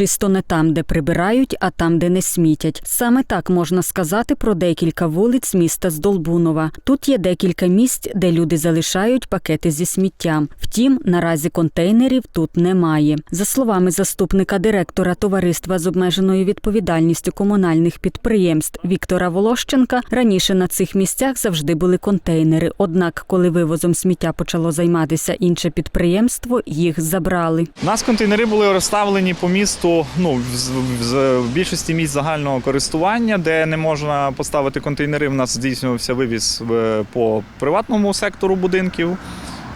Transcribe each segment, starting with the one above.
Чисто не там, де прибирають, а там, де не смітять. Саме так можна сказати про декілька вулиць міста Здолбунова. Тут є декілька місць, де люди залишають пакети зі сміттям. Втім, наразі контейнерів тут немає. За словами заступника директора товариства з обмеженою відповідальністю комунальних підприємств Віктора Волощенка, раніше на цих місцях завжди були контейнери. Однак, коли вивозом сміття почало займатися інше підприємство, їх забрали. У нас контейнери були розставлені по місту. Ну в, в, в більшості місць загального користування, де не можна поставити контейнери. У нас здійснювався вивіз е, по приватному сектору будинків.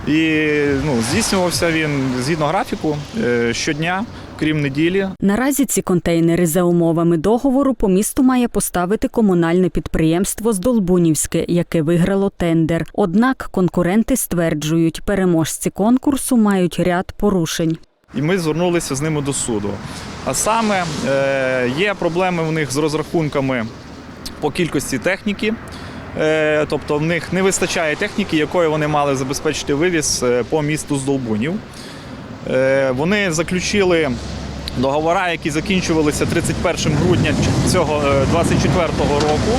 І ну, здійснювався він згідно графіку е, щодня, крім неділі. Наразі ці контейнери за умовами договору по місту має поставити комунальне підприємство Здолбунівське, яке виграло тендер. Однак конкуренти стверджують, переможці конкурсу мають ряд порушень. І ми звернулися з ними до суду. А саме е, є проблеми в них з розрахунками по кількості техніки. Е, Тобто в них не вистачає техніки, якою вони мали забезпечити вивіз е, по місту Здолбунів. Вони заключили договори, які закінчувалися 31 грудня цього 24 року.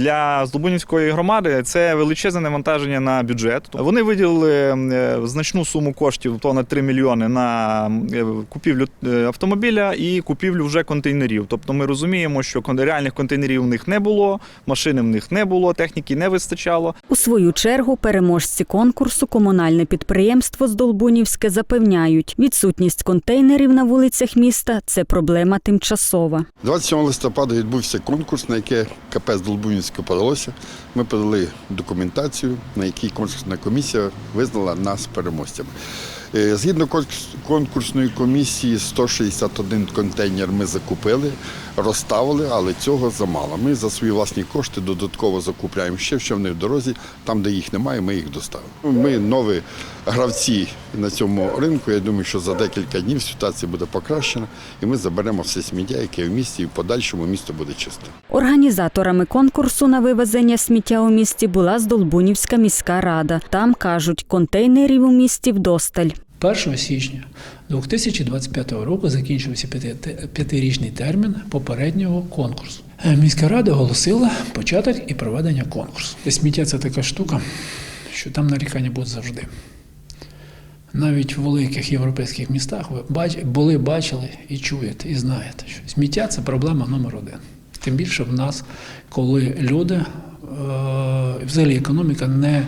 Для Здолбунівської громади це величезне навантаження на бюджет. Вони виділили е, значну суму коштів, понад 3 мільйони на е, купівлю е, автомобіля і купівлю вже контейнерів. Тобто ми розуміємо, що кон- реальних контейнерів в них не було, машини в них не було, техніки не вистачало. У свою чергу переможці конкурсу комунальне підприємство Здолбунівське запевняють, відсутність контейнерів на вулицях міста це проблема тимчасова. 27 листопада відбувся конкурс, на який КП з Подалося. Ми подали документацію, на якій конкурсна комісія визнала нас переможцями. Е, Згідно конкурс- конкурсної комісії, 161 контейнер ми закупили, розставили, але цього замало. Ми за свої власні кошти додатково закупляємо ще, що вони в дорозі. Там, де їх немає, ми їх доставимо. Ми нові гравці на цьому ринку. Я думаю, що за декілька днів ситуація буде покращена, і ми заберемо все сміття, яке в місті, і в подальшому місто буде чисте. Організаторами конкурсу на вивезення сміття у місті була Здолбунівська міська рада. Там кажуть, контейнерів у місті вдосталь. 1 січня 2025 року закінчився п'ятирічний термін попереднього конкурсу. Е, Міська рада оголосила початок і проведення конкурсу. Сміття це така штука, що там нарікання будуть завжди. Навіть в великих європейських містах ви були, бачили і чуєте, і знаєте, що сміття це проблема номер один. Тим більше в нас, коли люди, е, взагалі економіка не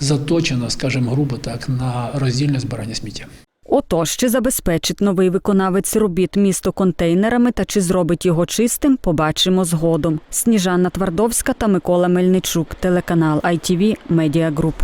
заточена, скажімо, грубо так, на роздільне збирання сміття. Отож, чи забезпечить новий виконавець робіт місто контейнерами та чи зробить його чистим, побачимо згодом. Сніжана Твардовська та Микола Мельничук, телеканал ITV Media Group.